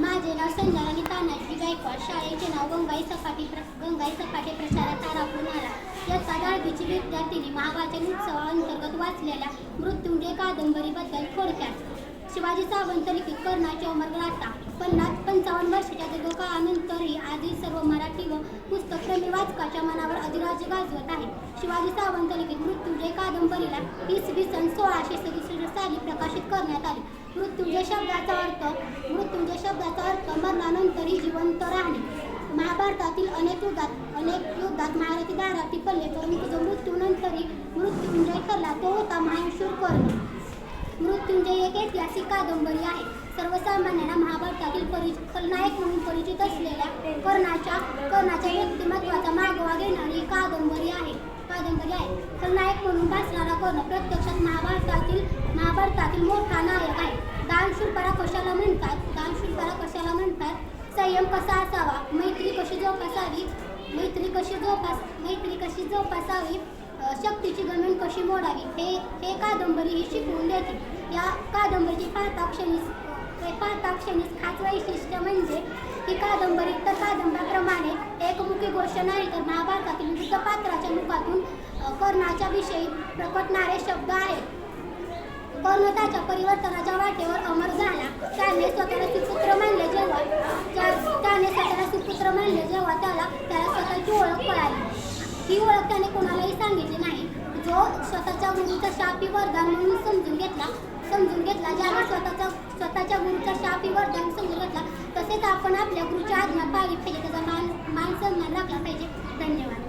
माझे नाव संजना तानाजी गायकवाड. शाळेचे नाव गंगाई सपाटी प्र गंगाई सपाटी प्रचारात तारापूर आला इयत्ता दहावीची विद्यार्थिनी महावाचन उत्सवाअंतर्गत वाचलेल्या मृत्युंजय कादंबरीबद्दल थोडक्यात. शिवाजी सावंत लिखित कर्णाचे अमर गाथा पन्नास पंचावन्न वर्षाच्या दीर्घकाळानंतरही आजही सर्व मराठी व पुस्तकप्रेमी वाचकाच्या मनावर अधिराज्य गाजवत आहे शिवाजी सावंत लिखित मृत्युंजय कादंबरीला इसवी सन सोळाशे सदुसष्ट साली प्रकाशित करण्यात आली. मृत्युंजय शब्दाचा अर्थ मृत्युंजय शब्दाचा अर्थ मरणानंतरही जिवंत राहणे. महाभारतातील अनेक युद्धात अनेक युद्धात महारथी दाराती पडले परंतु जो मृत्यूनंतरही मृत्युंजय ठरला तो होता महाशूर कर्ण. मृत्युंजय एक ऐतिहासिक कादंबरी आहे. सर्वसामान्यांना महाभारतातील परि खलनायक म्हणून परिचित असलेल्या कर्णाच्या कर्णाच्या व्यक्तिमत्वाचा मागोवा घेणारी कादंबरी आहे. कादंबरी आहे. खलनायक म्हणून भासणारा कर्ण प्रत्यक्षात महाभारतातील महाभारतातील मोठा नायक आहे. दानशूरपणा कशाला म्हणतात? दानशूरपणा कशाला म्हणतात? संयम कसा असावा? मैत्री कशी जोपासावी? मैत्री कशी जोपास मैत्री कशी जोपासावी? शक्तीची गणन कशी मोडावी? हे हे कादंबरी ही शिकवून देते. या कादंबरीची पाहता क्षणीस हे खास वैशिष्ट्य म्हणजे ही कादंबरी तर कादंबऱ्याप्रमाणे एकमुखी गोष्ट नाही तर महाभारतातील विविध पात्राच्या मुखातून कर्णाच्या विषयी प्रकटणारे शब्द आहेत. कर्ण त्याच्या परिवर्तनाच्या वाटेवर अमर झाला. त्याने स्वतःला सुपुत्र मानले जेव्हा त्या- त्याने स्वतःला सुपुत्र मानले जेव्हा त्याला त्याला स्वतःची ओळख कळाली. ही ओळख त्याने कोणालाही सांगितली नाही. जो स्वतःच्या गुरुचा शापी वरदान म्हणून समजून घेतला समजून घेतला. ज्याने स्वतःचा स्वतःच्या गुरुचा शापी वरदान समजून घेतला तसेच आपण आपल्या गुरुच्या आज्ञा पाळली पाहिजे त्याचा मान मान सन्मान राखला पाहिजे. धन्यवाद.